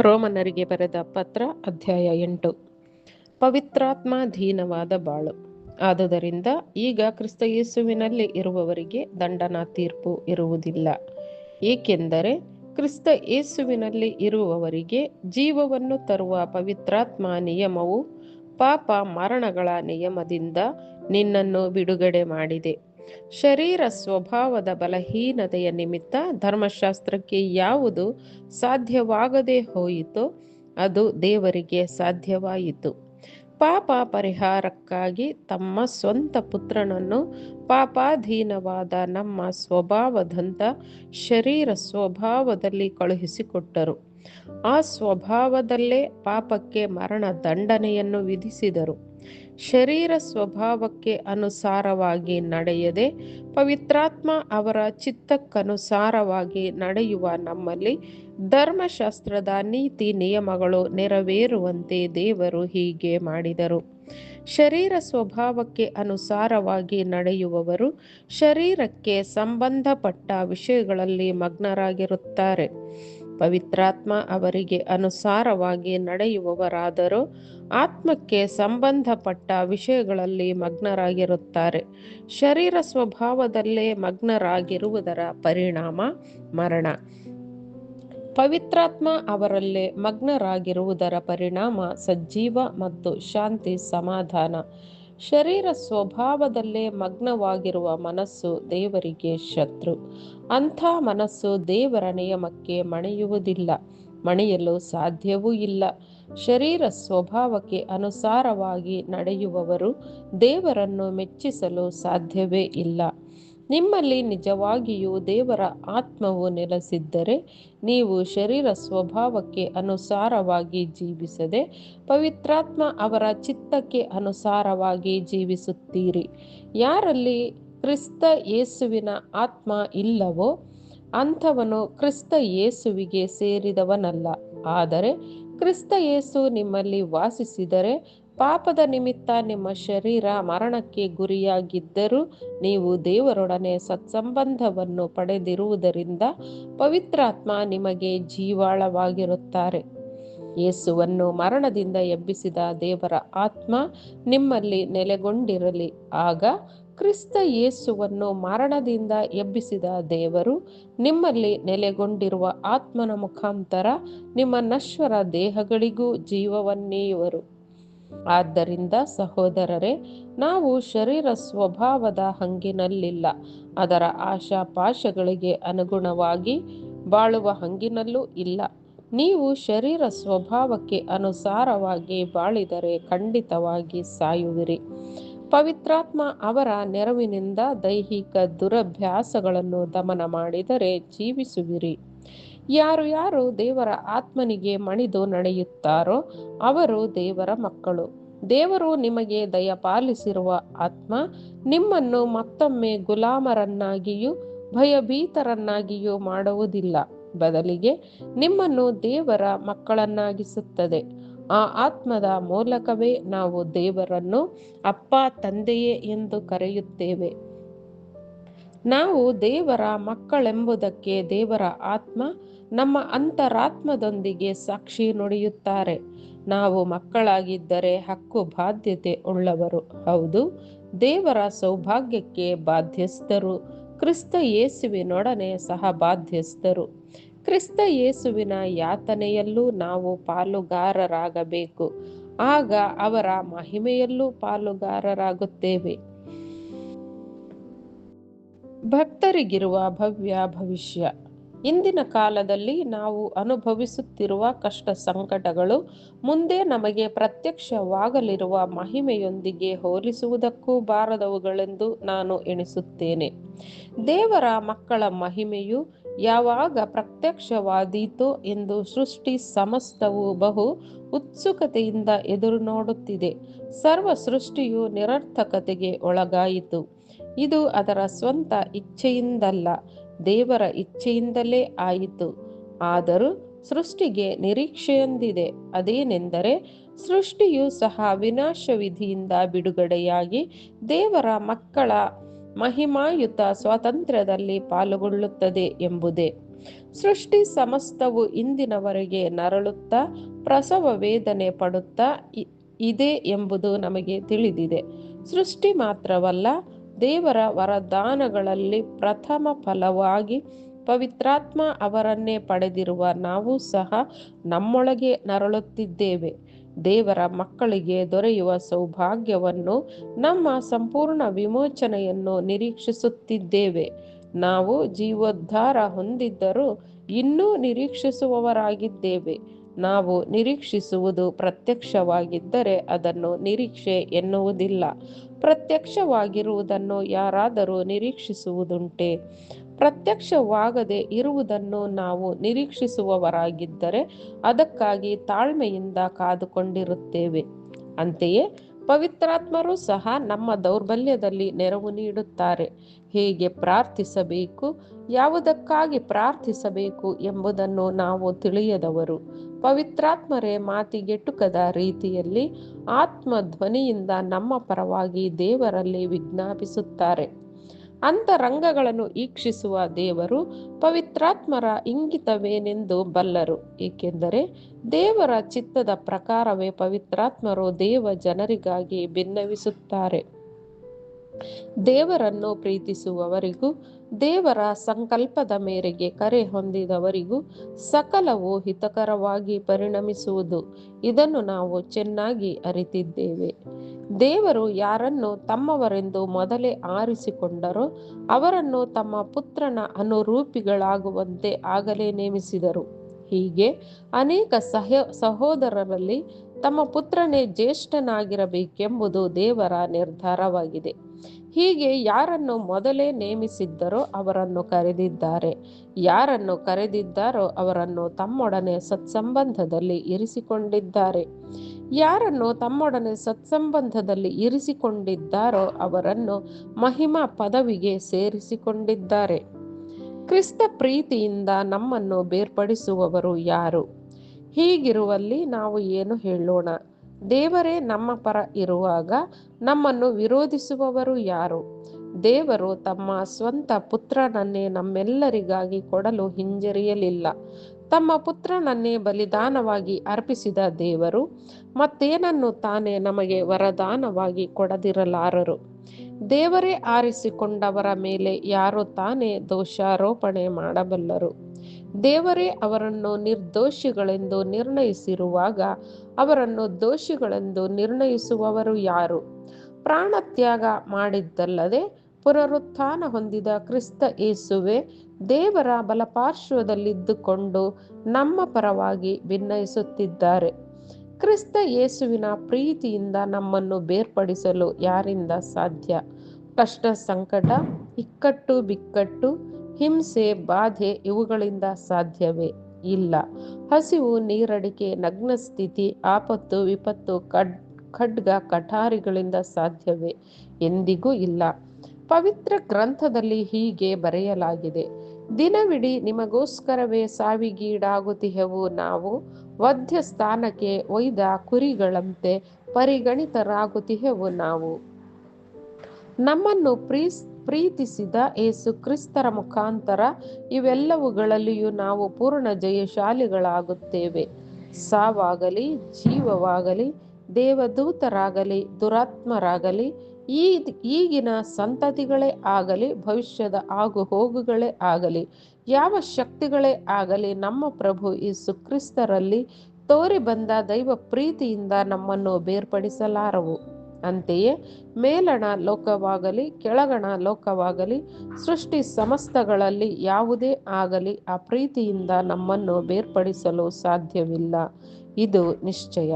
ರೋಮನರಿಗೆ ಬರೆದ ಪತ್ರ ಅಧ್ಯಾಯ ಎಂಟು. ಪವಿತ್ರಾತ್ಮಾಧೀನವಾದ ಬಾಳು. ಆದುದರಿಂದ ಈಗ ಕ್ರಿಸ್ತ ಯೇಸುವಿನಲ್ಲಿ ಇರುವವರಿಗೆ ದಂಡನಾ ತೀರ್ಪು ಇರುವುದಿಲ್ಲ. ಏಕೆಂದರೆ ಕ್ರಿಸ್ತ ಯೇಸುವಿನಲ್ಲಿ ಇರುವವರಿಗೆ ಜೀವವನ್ನು ತರುವ ಪವಿತ್ರಾತ್ಮ ನಿಯಮವು ಪಾಪ ಮರಣಗಳ ನಿಯಮದಿಂದ ನಿನ್ನನ್ನು ಬಿಡುಗಡೆ ಮಾಡಿದೆ. ಶರೀರ ಸ್ವಭಾವದ ಬಲಹೀನತೆಯ ನಿಮಿತ್ತ ಧರ್ಮಶಾಸ್ತ್ರಕ್ಕೆ ಯಾವುದು ಸಾಧ್ಯವಾಗದೆ ಹೋಯಿತೋ ಅದು ದೇವರಿಗೆ ಸಾಧ್ಯವಾಯಿತು. ಪಾಪ ಪರಿಹಾರಕ್ಕಾಗಿ ತಮ್ಮ ಸ್ವಂತ ಪುತ್ರನನ್ನು ಪಾಪಾಧೀನವಾದ ನಮ್ಮ ಸ್ವಭಾವದಂತ ಶರೀರ ಸ್ವಭಾವದಲ್ಲಿ ಕಳುಹಿಸಿಕೊಟ್ಟರು. ಆ ಸ್ವಭಾವದಲ್ಲೇ ಪಾಪಕ್ಕೆ ಮರಣ ದಂಡನೆಯನ್ನು ವಿಧಿಸಿದರು. ಶರೀರ ಸ್ವಭಾವಕ್ಕೆ ಅನುಸಾರವಾಗಿ ನಡೆಯದೆ ಪವಿತ್ರಾತ್ಮ ಅವರ ಚಿತ್ತಕ್ಕನುಸಾರವಾಗಿ ನಡೆಯುವ ನಮ್ಮಲ್ಲಿ ಧರ್ಮಶಾಸ್ತ್ರದ ನೀತಿ ನಿಯಮಗಳು ನೆರವೇರುವಂತೆ ದೇವರು ಹೀಗೆ ಮಾಡಿದರು. ಶರೀರ ಸ್ವಭಾವಕ್ಕೆ ಅನುಸಾರವಾಗಿ ನಡೆಯುವವರು ಶರೀರಕ್ಕೆ ಸಂಬಂಧಪಟ್ಟ ವಿಷಯಗಳಲ್ಲಿ ಮಗ್ನರಾಗಿರುತ್ತಾರೆ. ಪವಿತ್ರಾತ್ಮ ಅವರಿಗೆ ಅನುಸಾರವಾಗಿ ನಡೆಯುವವರಾದರೂ ಆತ್ಮಕ್ಕೆ ಸಂಬಂಧಪಟ್ಟ ವಿಷಯಗಳಲ್ಲಿ ಮಗ್ನರಾಗಿರುತ್ತಾರೆ. ಶರೀರ ಸ್ವಭಾವದಲ್ಲೇ ಮಗ್ನರಾಗಿರುವುದರ ಪರಿಣಾಮ ಮರಣ. ಪವಿತ್ರಾತ್ಮ ಅವರಲ್ಲೇ ಮಗ್ನರಾಗಿರುವುದರ ಪರಿಣಾಮ ಸಜ್ಜೀವ ಮತ್ತು ಶಾಂತಿ ಸಮಾಧಾನ. ಶರೀರ ಸ್ವಭಾವದಲ್ಲೇ ಮಗ್ನವಾಗಿರುವ ಮನಸ್ಸು ದೇವರಿಗೆ ಶತ್ರು. ಅಂಥ ಮನಸ್ಸು ದೇವರ ನಿಯಮಕ್ಕೆ ಮಣಿಯುವುದಿಲ್ಲ, ಮಣಿಯಲು ಸಾಧ್ಯವೂ ಇಲ್ಲ. ಶರೀರ ಸ್ವಭಾವಕ್ಕೆ ಅನುಸಾರವಾಗಿ ನಡೆಯುವವರು ದೇವರನ್ನು ಮೆಚ್ಚಿಸಲು ಸಾಧ್ಯವೇ ಇಲ್ಲ. ನಿಮ್ಮಲ್ಲಿ ನಿಜವಾಗಿಯೂ ದೇವರ ಆತ್ಮವು ನೆಲೆಸಿದ್ದರೆ ನೀವು ಶರೀರ ಸ್ವಭಾವಕ್ಕೆ ಅನುಸಾರವಾಗಿ ಜೀವಿಸದೆ ಪವಿತ್ರಾತ್ಮ ಅವರ ಚಿತ್ತಕ್ಕೆ ಅನುಸಾರವಾಗಿ ಜೀವಿಸುತ್ತೀರಿ. ಯಾರಲ್ಲಿ ಕ್ರಿಸ್ತ ಯೇಸುವಿನ ಆತ್ಮ ಇಲ್ಲವೋ ಅಂಥವನು ಕ್ರಿಸ್ತ ಯೇಸುವಿಗೆ ಸೇರಿದವನಲ್ಲ. ಆದರೆ ಕ್ರಿಸ್ತ ಯೇಸು ನಿಮ್ಮಲ್ಲಿ ವಾಸಿಸಿದರೆ ಪಾಪದ ನಿಮಿತ್ತ ನಿಮ್ಮ ಶರೀರ ಮರಣಕ್ಕೆ ಗುರಿಯಾಗಿದ್ದರೂ ನೀವು ದೇವರೊಡನೆ ಸತ್ಸಂಬಂಧವನ್ನು ಪಡೆದಿರುವುದರಿಂದ ಪವಿತ್ರಾತ್ಮ ನಿಮಗೆ ಜೀವಾಳವಾಗಿರುತ್ತಾರೆ. ಯೇಸುವನ್ನು ಮರಣದಿಂದ ಎಬ್ಬಿಸಿದ ದೇವರ ಆತ್ಮ ನಿಮ್ಮಲ್ಲಿ ನೆಲೆಗೊಂಡಿರಲಿ. ಆಗ ಕ್ರಿಸ್ತ ಯೇಸುವನ್ನು ಮರಣದಿಂದ ಎಬ್ಬಿಸಿದ ದೇವರು ನಿಮ್ಮಲ್ಲಿ ನೆಲೆಗೊಂಡಿರುವ ಆತ್ಮನ ಮುಖಾಂತರ ನಿಮ್ಮ ನಶ್ವರ ದೇಹಗಳಿಗೂ ಜೀವವನ್ನೀಯುವರು. ಆದ್ದರಿಂದ ಸಹೋದರರೇ, ನಾವು ಶರೀರ ಸ್ವಭಾವದ ಹಂಗಿನಲ್ಲಿಲ್ಲ. ಅದರ ಆಶಾಪಾಶಗಳಿಗೆ ಅನುಗುಣವಾಗಿ ಬಾಳುವ ಹಂಗಿನಲ್ಲೂ ಇಲ್ಲ. ನೀವು ಶರೀರ ಸ್ವಭಾವಕ್ಕೆ ಅನುಸಾರವಾಗಿ ಬಾಳಿದರೆ ಖಂಡಿತವಾಗಿ ಸಾಯುವಿರಿ. ಪವಿತ್ರಾತ್ಮ ಅವರ ನೆರವಿನಿಂದ ದೈಹಿಕ ದುರಭ್ಯಾಸಗಳನ್ನು ದಮನ ಮಾಡಿದರೆ ಜೀವಿಸುವಿರಿ. ಯಾರು ಯಾರು ದೇವರ ಆತ್ಮನಿಗೆ ಮಣಿದು ನಡೆಯುತ್ತಾರೋ ಅವರು ದೇವರ ಮಕ್ಕಳು. ದೇವರು ನಿಮಗೆ ದಯಪಾಲಿಸಿರುವ ಆತ್ಮ, ನಿಮ್ಮನ್ನು ಮತ್ತೊಮ್ಮೆ ಗುಲಾಮರನ್ನಾಗಿಯೂ ಭಯಭೀತರನ್ನಾಗಿಯೂ ಮಾಡುವುದಿಲ್ಲ. ಬದಲಿಗೆ ನಿಮ್ಮನ್ನು ದೇವರ ಮಕ್ಕಳನ್ನಾಗಿಸುತ್ತದೆ. ಆ ಆತ್ಮದ ಮೂಲಕವೇ ನಾವು ದೇವರನ್ನು ಅಪ್ಪ, ತಂದೆಯೇ ಎಂದು ಕರೆಯುತ್ತೇವೆ. ನಾವು ದೇವರ ಮಕ್ಕಳೆಂಬುದಕ್ಕೆ ದೇವರ ಆತ್ಮ ನಮ್ಮ ಅಂತರಾತ್ಮದೊಂದಿಗೆ ಸಾಕ್ಷಿ ನುಡಿಯುತ್ತಾರೆ. ನಾವು ಮಕ್ಕಳಾಗಿದ್ದರೆ ಹಕ್ಕು ಬಾಧ್ಯತೆ ಉಳ್ಳವರು. ಹೌದು, ದೇವರ ಸೌಭಾಗ್ಯಕ್ಕೆ ಬಾಧ್ಯಸ್ಥರು. ಕ್ರಿಸ್ತ ಯೇಸುವಿನೊಡನೆ ಸಹ ಬಾಧ್ಯಸ್ಥರು. ಕ್ರಿಸ್ತ ಯೇಸುವಿನ ಯಾತನೆಯಲ್ಲೂ ನಾವು ಪಾಲುಗಾರರಾಗಬೇಕು. ಆಗ ಅವರ ಮಹಿಮೆಯಲ್ಲೂ ಪಾಲುಗಾರರಾಗುತ್ತೇವೆ. ಭಕ್ತರಿಗಿರುವ ಭವ್ಯ ಭವಿಷ್ಯ. ಇಂದಿನ ಕಾಲದಲ್ಲಿ ನಾವು ಅನುಭವಿಸುತ್ತಿರುವ ಕಷ್ಟ ಸಂಕಟಗಳು ಮುಂದೆ ನಮಗೆ ಪ್ರತ್ಯಕ್ಷವಾಗಲಿರುವ ಮಹಿಮೆಯೊಂದಿಗೆ ಹೋಲಿಸುವುದಕ್ಕೂ ಬಾರದವುಗಳೆಂದು ನಾನು ಎಣಿಸುತ್ತೇನೆ. ದೇವರ ಮಕ್ಕಳ ಮಹಿಮೆಯು ಯಾವಾಗ ಪ್ರತ್ಯಕ್ಷವಾದೀತೋ ಎಂದು ಸೃಷ್ಟಿ ಸಮಸ್ತವು ಬಹು ಉತ್ಸುಕತೆಯಿಂದ ಎದುರು ನೋಡುತ್ತಿದೆ ಸರ್ವ ಸೃಷ್ಟಿಯು ನಿರರ್ಥಕತೆಗೆ ಒಳಗಾಯಿತು. ಇದು ಅದರ ಸ್ವಂತ ಇಚ್ಛೆಯಿಂದಲ್ಲ, ದೇವರ ಇಚ್ಛೆಯಿಂದಲೇ ಆಯಿತು. ಆದರೂ ಸೃಷ್ಟಿಗೆ ನಿರೀಕ್ಷೆಯೊಂದಿದೆ. ಅದೇನೆಂದರೆ, ಸೃಷ್ಟಿಯು ಸಹ ವಿನಾಶ ವಿಧಿಯಿಂದ ಬಿಡುಗಡೆಯಾಗಿ ದೇವರ ಮಕ್ಕಳ ಮಹಿಮಾಯುತ ಸ್ವಾತಂತ್ರ್ಯದಲ್ಲಿ ಪಾಲ್ಗೊಳ್ಳುತ್ತದೆ ಎಂಬುದೇ. ಸೃಷ್ಟಿ ಸಮಸ್ತವು ಇಂದಿನವರೆಗೆ ನರಳುತ್ತಾ, ಪ್ರಸವ ವೇದನೆ ಪಡುತ್ತಾ ಇದೆ ಎಂಬುದು ನಮಗೆ ತಿಳಿದಿದೆ. ಸೃಷ್ಟಿ ಮಾತ್ರವಲ್ಲ ದೇವರ ವರದಾನಗಳಲ್ಲಿ ಪ್ರಥಮ ಫಲವಾಗಿ ಪವಿತ್ರಾತ್ಮ ಅವರನ್ನೇ ಪಡೆದಿರುವ ನಾವು ಸಹ ನಮ್ಮೊಳಗೆ ನರಳುತ್ತಿದ್ದೇವೆ. ದೇವರ ಮಕ್ಕಳಿಗೆ ದೊರೆಯುವ ಸೌಭಾಗ್ಯವನ್ನು, ನಮ್ಮ ಸಂಪೂರ್ಣ ವಿಮೋಚನೆಯನ್ನು ನಿರೀಕ್ಷಿಸುತ್ತಿದ್ದೇವೆ. ನಾವು ಜೀವೋದ್ಧಾರ ಹೊಂದಿದ್ದರೂ ಇನ್ನೂ ನಿರೀಕ್ಷಿಸುವವರಾಗಿದ್ದೇವೆ. ನಾವು ನಿರೀಕ್ಷಿಸುವುದು ಪ್ರತ್ಯಕ್ಷವಾಗಿದ್ದರೆ ಅದನ್ನು ನಿರೀಕ್ಷೆ ಎನ್ನುವುದಿಲ್ಲ. ಪ್ರತ್ಯಕ್ಷವಾಗಿರುವುದನ್ನು ಯಾರಾದರೂ ನಿರೀಕ್ಷಿಸುವುದುಂಟೆ. ಪ್ರತ್ಯಕ್ಷವಾಗದೆ ಇರುವುದನ್ನು ನಾವು ನಿರೀಕ್ಷಿಸುವವರಾಗಿದ್ದರೆ ಅದಕ್ಕಾಗಿ ತಾಳ್ಮೆಯಿಂದ ಕಾದುಕೊಂಡಿರುತ್ತೇವೆ. ಅಂತೆಯೇ ಪವಿತ್ರಾತ್ಮರು ಸಹ ನಮ್ಮ ದೌರ್ಬಲ್ಯದಲ್ಲಿ ನೆರವು ನೀಡುತ್ತಾರೆ. ಹೇಗೆ ಪ್ರಾರ್ಥಿಸಬೇಕು, ಯಾವುದಕ್ಕಾಗಿ ಪ್ರಾರ್ಥಿಸಬೇಕು ಎಂಬುದನ್ನು ನಾವು ತಿಳಿಯದವರು. ಪವಿತ್ರಾತ್ಮರೇ ಮಾತಿಗೆಟುಕದ ರೀತಿಯಲ್ಲಿ ಆತ್ಮ ಧ್ವನಿಯಿಂದ ನಮ್ಮ ಪರವಾಗಿ ದೇವರಲ್ಲಿ ವಿಜ್ಞಾಪಿಸುತ್ತಾರೆ. ಅಂತರಂಗಗಳನ್ನು ಈಕ್ಷಿಸುವ ದೇವರು ಪವಿತ್ರಾತ್ಮರ ಇಂಗಿತವೇನೆಂದು ಬಲ್ಲರು ಏಕೆಂದರೆ ದೇವರ ಚಿತ್ತದ ಪ್ರಕಾರವೇ ಪವಿತ್ರಾತ್ಮರು ದೇವ ಜನರಿಗಾಗಿ ಭಿನ್ನವಿಸುತ್ತಾರೆ ದೇವರನ್ನು ಪ್ರೀತಿಸುವವರಿಗೂ ದೇವರ ಸಂಕಲ್ಪದ ಮೇರೆಗೆ ಕರೆ ಹೊಂದಿದವರಿಗೂ ಸಕಲವು ಹಿತಕರವಾಗಿ ಪರಿಣಮಿಸುವುದು. ಇದನ್ನು ನಾವು ಚೆನ್ನಾಗಿ ಅರಿತಿದ್ದೇವೆ. ದೇವರು ಯಾರನ್ನು ತಮ್ಮವರೆಂದು ಮೊದಲೇ ಆರಿಸಿಕೊಂಡರೋ, ಅವರನ್ನು ತಮ್ಮ ಪುತ್ರನ ಅನುರೂಪಿಗಳಾಗುವಂತೆ ಆಗಲೇ ನೇಮಿಸಿದರು. ಹೀಗೆ ಅನೇಕ ಸಹ ಸಹೋದರರಲ್ಲಿ ತಮ್ಮ ಪುತ್ರನೇ ಜ್ಯೇಷ್ಠನಾಗಿರಬೇಕೆಂಬುದು ದೇವರ ನಿರ್ಧಾರವಾಗಿದೆ. ಹೀಗೆ ಯಾರನ್ನು ಮೊದಲೇ ನೇಮಿಸಿದ್ದರೋ ಅವರನ್ನು ಕರೆದಿದ್ದಾರೆ. ಯಾರನ್ನು ಕರೆದಿದ್ದಾರೋ ಅವರನ್ನು ತಮ್ಮೊಡನೆ ಸತ್ಸಂಬಂಧದಲ್ಲಿ ಇರಿಸಿಕೊಂಡಿದ್ದಾರೆ. ಯಾರನ್ನು ತಮ್ಮೊಡನೆ ಸತ್ಸಂಬಂಧದಲ್ಲಿ ಇರಿಸಿಕೊಂಡಿದ್ದಾರೋ ಅವರನ್ನು ಮಹಿಮಾ ಪದವಿಗೆ ಸೇರಿಸಿಕೊಂಡಿದ್ದಾರೆ. ಕ್ರಿಸ್ತ ಪ್ರೀತಿಯಿಂದ ನಮ್ಮನ್ನು ಬೇರ್ಪಡಿಸುವವರು ಯಾರು? ಹೀಗಿರುವಲ್ಲಿ ನಾವು ಏನು ಹೇಳೋಣ? ದೇವರೇ ನಮ್ಮ ಪರ ಇರುವಾಗ ನಮ್ಮನ್ನು ವಿರೋಧಿಸುವವರು ಯಾರು? ದೇವರು ತಮ್ಮ ಸ್ವಂತ ಪುತ್ರನನ್ನೇ ನಮ್ಮೆಲ್ಲರಿಗಾಗಿ ಕೊಡಲು ಹಿಂಜರಿಯಲಿಲ್ಲ. ತಮ್ಮ ಪುತ್ರನನ್ನೇ ಬಲಿದಾನವಾಗಿ ಅರ್ಪಿಸಿದ ದೇವರು ಮತ್ತೇನನ್ನು ತಾನೇ ನಮಗೆ ವರದಾನವಾಗಿ ಕೊಡದಿರಲಾರರು? ದೇವರೇ ಆರಿಸಿಕೊಂಡವರ ಮೇಲೆ ಯಾರು ತಾನೇ ದೋಷಾರೋಪಣೆ ಮಾಡಬಲ್ಲರು? ದೇವರೇ ಅವರನ್ನು ನಿರ್ದೋಷಿಗಳೆಂದು ನಿರ್ಣಯಿಸಿರುವಾಗ ಅವರನ್ನು ದೋಷಿಗಳೆಂದು ನಿರ್ಣಯಿಸುವವರು ಯಾರು? ಪ್ರಾಣತ್ಯಾಗ ಮಾಡಿದ್ದಲ್ಲದೆ ಪುನರುತ್ಥಾನ ಹೊಂದಿದ ಕ್ರಿಸ್ತ ಏಸುವೆ ದೇವರ ಬಲಪಾರ್ಶ್ವದಲ್ಲಿದ್ದುಕೊಂಡು ನಮ್ಮ ಪರವಾಗಿ ಭಿನ್ನಯಿಸುತ್ತಿದ್ದಾರೆ ಕ್ರಿಸ್ತ ಯೇಸುವಿನ ಪ್ರೀತಿಯಿಂದ ನಮ್ಮನ್ನು ಬೇರ್ಪಡಿಸಲು ಯಾರಿಂದ ಸಾಧ್ಯ? ಕಷ್ಟ ಸಂಕಟ, ಇಕ್ಕಟ್ಟು, ಬಿಕ್ಕಟ್ಟು ಹಿಂಸೆ, ಬಾಧೆ ಇವುಗಳಿಂದ ಸಾಧ್ಯವೇ ಇಲ್ಲ. ಹಸಿವು, ನೀರಡಿಕೆ, ನಗ್ನ ಸ್ಥಿತಿ, ಆಪತ್ತು, ವಿಪತ್ತು, ಕಡ್, ಖಡ್ಗ, ಕಠಾರಿಗಳಿಂದ ಸಾಧ್ಯವೇ ಎಂದಿಗೂ ಇಲ್ಲ. ಪವಿತ್ರ ಗ್ರಂಥದಲ್ಲಿ ಹೀಗೆ ಬರೆಯಲಾಗಿದೆ. ದಿನವಿಡೀ ನಿಮಗೋಸ್ಕರವೇ ಸಾವಿಗೀಡಾಗುತ್ತಿಹೆವು ನಾವು. ವಧ್ಯ ಸ್ಥಾನಕ್ಕೆ ಒಯ್ದ ಕುರಿಗಳಂತೆ ಪರಿಗಣಿತರಾಗುತ್ತಿಹೆವು ನಾವು. ನಮ್ಮನ್ನು ಪ್ರೀಸ್ ಪ್ರೀತಿಸಿದ ಏಸು ಕ್ರಿಸ್ತರ ಮುಖಾಂತರ ಇವೆಲ್ಲವುಗಳಲ್ಲಿಯೂ ನಾವು ಪೂರ್ಣ ಜಯಶಾಲಿಗಳಾಗುತ್ತೇವೆ. ಸಾವಾಗಲಿ, ಜೀವವಾಗಲಿ, ದೇವದೂತರಾಗಲಿ, ದುರಾತ್ಮರಾಗಲಿ ಈ ಈಗಿನ ಸಂತತಿಗಳೇ ಆಗಲಿ, ಭವಿಷ್ಯದ ಆಗು ಹೋಗುಗಳೇ ಆಗಲಿ, ಯಾವ ಶಕ್ತಿಗಳೇ ಆಗಲಿ ನಮ್ಮ ಪ್ರಭು ಈ ಸುಕ್ರಿಸ್ತರಲ್ಲಿ ತೋರಿ ಬಂದ ದೈವ ಪ್ರೀತಿಯಿಂದ ನಮ್ಮನ್ನು ಬೇರ್ಪಡಿಸಲಾರವು. ಅಂತೆಯೇ ಮೇಲಣ ಲೋಕವಾಗಲಿ, ಕೆಳಗಣ ಲೋಕವಾಗಲಿ, ಸೃಷ್ಟಿ ಸಮಸ್ತಗಳಲ್ಲಿ ಯಾವುದೇ ಆಗಲಿ ಆ ಪ್ರೀತಿಯಿಂದ ನಮ್ಮನ್ನು ಬೇರ್ಪಡಿಸಲು ಸಾಧ್ಯವಿಲ್ಲ. ಇದು ನಿಶ್ಚಯ.